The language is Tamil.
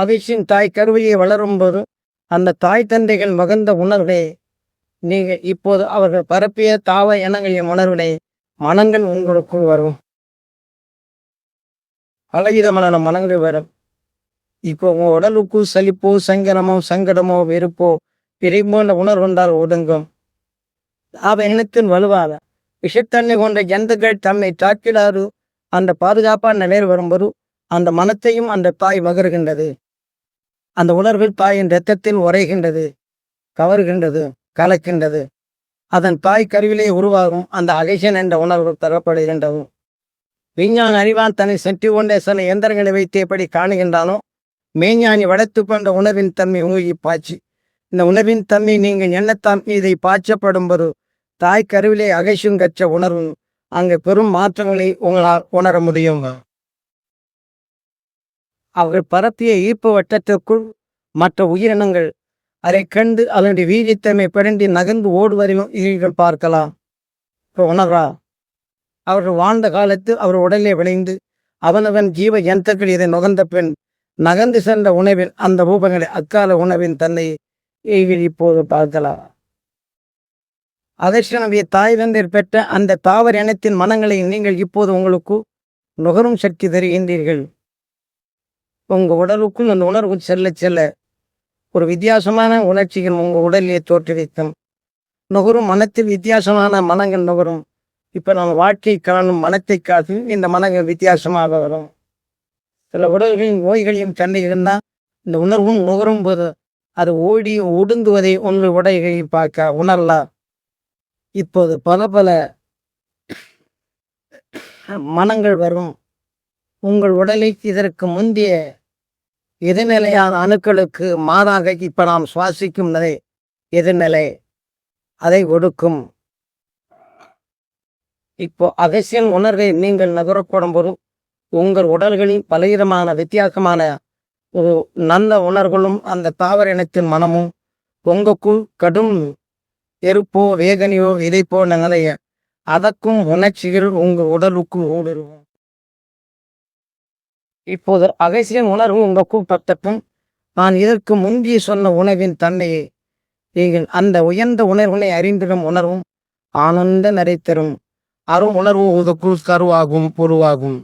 அவிஷின் தாய் கருவியை வளரும்போது அந்த தாய் தந்தைகள் மகந்த உணர்வை நீங்கள் இப்போது அவர்கள் பரப்பிய தாவ இனங்களின் உணர்வினை மனங்கள் உங்களுக்குள் வரும் பலவிதமான மனங்கள் வரும். இப்போ உங்கள் உடலுக்கு சலிப்போ சங்கரமோ சங்கடமோ வெறுப்போ பிரிமோன்ற உணர்வு வந்தால் ஒடுங்கும். தாவ இனத்தின் வலுவாக விஷத்தன்மை கொண்ட ஜந்துக்கள் தம்மை தாக்கிடாது அந்த பாதுகாப்பான நிலையில் வரும்போது அந்த மனத்தையும் அந்த தாய் மகருகின்றது. அந்த உணர்வில் தாயின் இரத்தத்தில் உரைகின்றது கவர்கின்றது கலக்கின்றது. அதன் தாய் கருவிலே உருவாகும் அந்த அகைஷன் என்ற உணர்வு தரப்படுகின்றது விஞ்ஞான அறிவான் தன்னை சென்று கொண்டே சில எந்திரங்களை வைத்து எப்படி காணுகின்றானோ மெய்ஞானி வளர்த்து கொண்ட உணவின் தன்மை ஊகி பாய்ச்சி. இந்த உணர்வின் தன்மை நீங்கள் எண்ணத்தாம் இதை பாய்ச்சப்படும் போது தாய் கருவிலே அகைஷும் கற்ற உணர்வு அங்கு பெரும் மாற்றங்களை உங்களால் உணர முடியும்? அவர்கள் பரப்பிய ஈர்ப்பு வட்டத்திற்குள் மற்ற உயிரினங்கள் அதை கண்டு அதனுடைய வீரியத்தன்மை பிறண்டி நகர்ந்து ஓடுவதையும் பார்க்கலாம். இப்போ உணர்வா அவர்கள் வாழ்ந்த காலத்தில் அவர் உடலே விளைந்து அவனவன் ஜீவ யந்தர்கள் இதை நுகர்ந்த பின் நகர்ந்து சென்ற உணவில் அந்த ரூபங்களை அக்கால உணவின் தன்னை இப்போது பார்க்கலாம். அதர்ஷனவிய தாய் தந்தையர் பெற்ற அந்த தாவர இனத்தின் மனங்களை நீங்கள் இப்போது உங்களுக்கு நுகரும் சக்தி தருகின்றீர்கள். உங்கள் உடலுக்குள் அந்த உணர்வு செல்ல செல்ல ஒரு வித்தியாசமான உணர்ச்சிகள் உங்கள் உடலிலே தோற்றுவிக்கும். நுகரும் மனத்தில் வித்தியாசமான மனங்கள் நுகரும். இப்போ நம்ம வாழ்க்கை காணும் மனத்தை காத்து இந்த மனங்கள் வித்தியாசமாக வரும். சில உடல்களின் நோய்களையும் தன்னை இருந்தால் இந்த உணர்வும் நுகரும் போது அது ஓடி ஒடுங்குவதை உங்கள் உடைகளை பார்க்க உணரலாம். இப்போது பல பல மனங்கள் வரும். உங்கள் உடலை இதற்கு முந்தைய எதிர்நிலையான அணுக்களுக்கு மாறாக இப்போ நாம் சுவாசிக்கும் நிலை எதிர்நிலை அதை ஒடுக்கும். இப்போ அகசியம் உணர்வை நீங்கள் நகரப்படும் போது உங்கள் உடல்களில் பலவிதமான வித்தியாசமான ஒரு நல்ல உணர்வுகளும் அந்த தாவர இனத்தின் மனமும் உங்களுக்குள் கடும் எருப்போ வேகனையோ இதை போன்ற நிலைய அதற்கும் உணர்ச்சிகள் உங்கள் உடலுக்குள் ஊடுருவோம். இப்போது அகசியம் உணர்வு உங்கள் கூப்பத்தப்பும் நான் இதற்கு முன்பே சொன்ன உணவின் தன்மையை நீங்கள் அந்த உயர்ந்த உணர்வினை அறிந்திடும் உணர்வும் ஆனந்த நிறைத்தரும் அரும் உணர்வு உங்களுக்குள் கருவாகும் பொருவாகும்.